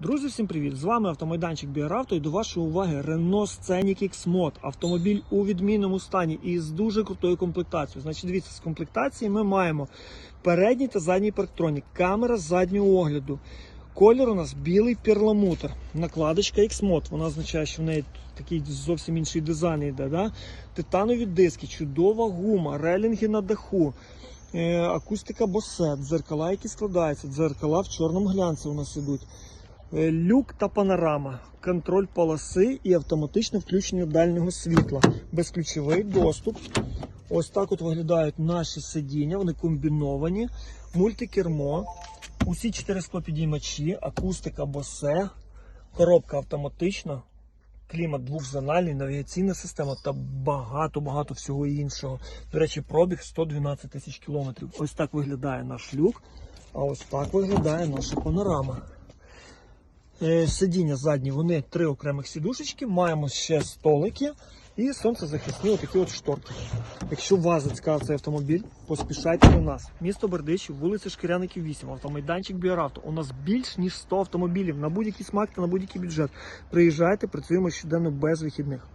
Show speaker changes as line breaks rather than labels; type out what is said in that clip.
Друзі, всім привіт! З вами автомайданчик Біаравто і до вашої уваги Renault Scenic X-Mod. Автомобіль у відмінному стані і з дуже крутою комплектацією. Значить, дивіться, з комплектації ми маємо передній та задній парктронік, камера заднього огляду. Колір у нас білий перламутр. Накладочка X-Mod. Вона означає, що в неї такий зовсім інший дизайн йде. Да? Титанові диски, чудова гума, релінги на даху. Е, акустика босет, дзеркала, які складаються, дзеркала в чорному глянці у нас ідуть. Е, Люк та панорама, контроль полоси і автоматичне включення дальнього світла, безключовий доступ. Ось так от виглядають наші сидіння, вони комбіновані, мультикермо, усі чотири склопідіймачі, акустика босе, коробка автоматична, клімат двохзональний, навігаційна система та багато-багато всього іншого. До речі, пробіг 112 тисяч кілометрів. Ось так виглядає наш люк, а ось так виглядає наша панорама. Е, Сидіння задні, вони три окремих сідушечки, маємо ще столики і сонцезахисні отакі от шторки. Якщо вас зацікавив цей автомобіль, поспішайте до нас. Місто Бердичів, вулиця Шкіряників 8, автомайданчик Біоравто. У нас більш ніж 100 автомобілів на будь-який смак та на будь-який бюджет. Приїжджайте, працюємо щоденно без вихідних.